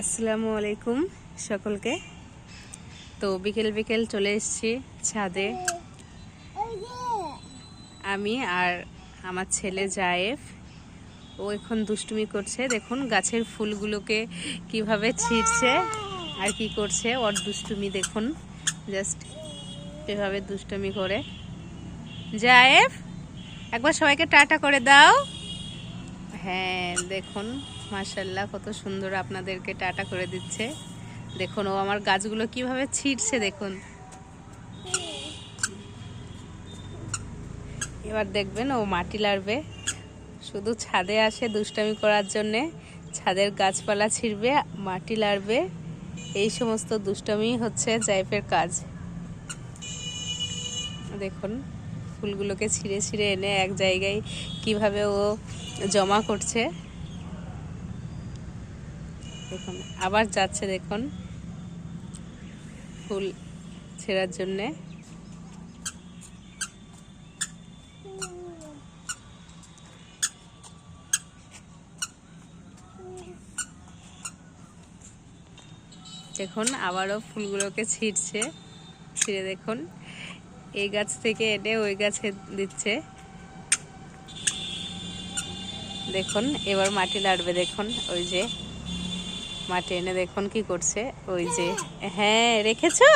আসসালামু আলাইকুম সকলকে। তো বিকেল বিকেল চলে এসেছি ছাদে। আমি আর আমার ছেলে জায়েফ, ও এখন দুষ্টুমি করছে। দেখুন, গাছের ফুলগুলোকে কীভাবে ছিঁড়ছে আর কি করছে। ওর দুষ্টুমি দেখুন জাস্ট এভাবে দুষ্টুমি করে। জায়েফ, একবার সবাইকে টাটা করে দাও। হ্যাঁ দেখুন। মাশাল্লাহ কত সুন্দর আপনাদেরকে টাটা করে দিচ্ছে। দেখুন, ও আমার গাছগুলো কীভাবে ছিটছে দেখুন। এবার দেখবেন, ও মাটি লাড়বে। শুধু ছাদে আসে দুষ্টামি করার জন্যে, ছাদের গাছপালা ছিঁড়বে, মাটি লাড়বে। এই সমস্ত দুষ্টামি হচ্ছে জাইফের কাজ। দেখুন, ফুলগুলোকে ছিঁড়ে ছিঁড়ে এনে এক জায়গায় কীভাবে ও জমা করছে। দেখুন, আবার যাচ্ছে দেখুন ফুল ছেঁড়ার জন্যে। দেখুন, আবারও ফুলগুলোকে ছিঁড়ছে। ছিঁড়ে দেখুন, এই গাছ থেকে এনে ওই গাছে দিচ্ছে। দেখুন, এবার মাটি লাড়বে দেখুন, ওই যে মাটি এনে দেখুন কি করছে। ওই যে হ্যাঁ রেখেছো?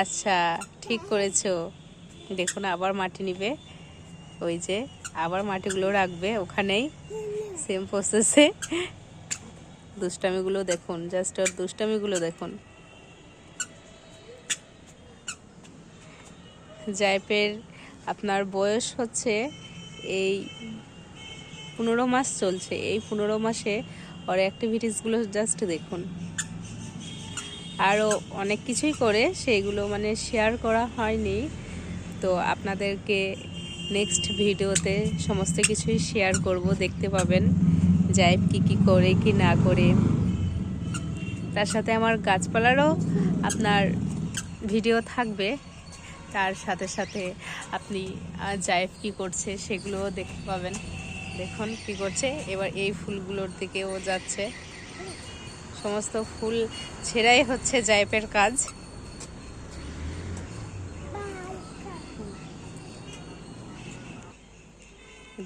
আচ্ছা ঠিক করেছ। দেখুন, আবার মাটি নিবে। ওই যে, আবার মাটিগুলো রাখবে ওখানেই সেম প্রসেসে দুষ্টামিগুলো দেখুন জাস্ট ওর দুষ্টামিগুলো দেখুন। জাইপের, আপনার বয়স হচ্ছে এই পনেরো মাস চলছে। এই পনেরো মাসে ওর অ্যাক্টিভিটিসগুলো জাস্ট দেখুন। আরও অনেক কিছুই করে সেইগুলো মানে শেয়ার করা হয়নি। তো আপনাদেরকে নেক্সট ভিডিওতে সমস্ত কিছুই শেয়ার করব, দেখতে পাবেন জাইব কি কি করে, কি না করে। তার সাথে আমার গাছপালারও আপনার ভিডিও থাকবে। তার সাথে সাথে আপনি জায়েব কি করছে সেগুলোও দেখতে পাবেন। দেখুন কি করছে। এবার এই ফুলগুলোর দিকে ও যাচ্ছে। সমস্ত ফুল ছেঁড়াই হচ্ছে জায়েবের কাজ।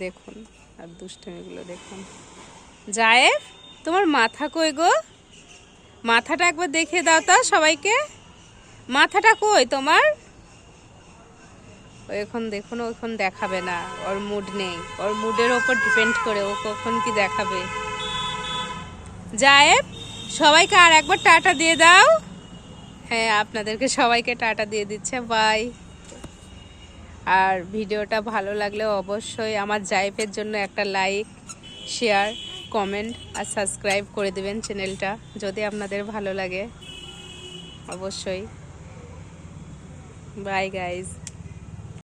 দেখুন, আর দুষ্টমিগুলো দেখুন। জায়েব তোমার মাথা কই গো? মাথাটা একবার দেখে দাও তো সবাইকে। মাথাটা কই তোমার? এখন দেখুন এখন দেখাবে না। ওর মুড নেই। ওর মুডের ওপর ডিপেন্ড করে ও কখন কি দেখাবে। জায়েব, সবাইকে আর একবার টাটা দিয়ে দাও। হ্যাঁ আপনাদেরকে সবাইকে টাটা দিয়ে দিচ্ছে। বাই। আর ভিডিওটা ভালো লাগলে অবশ্যই আমার জাইফের জন্য একটা লাইক শেয়ার কমেন্ট আর সাবস্ক্রাইব করে দেবেন চ্যানেলটা যদি আপনাদের ভালো লাগে। অবশ্যই। By guys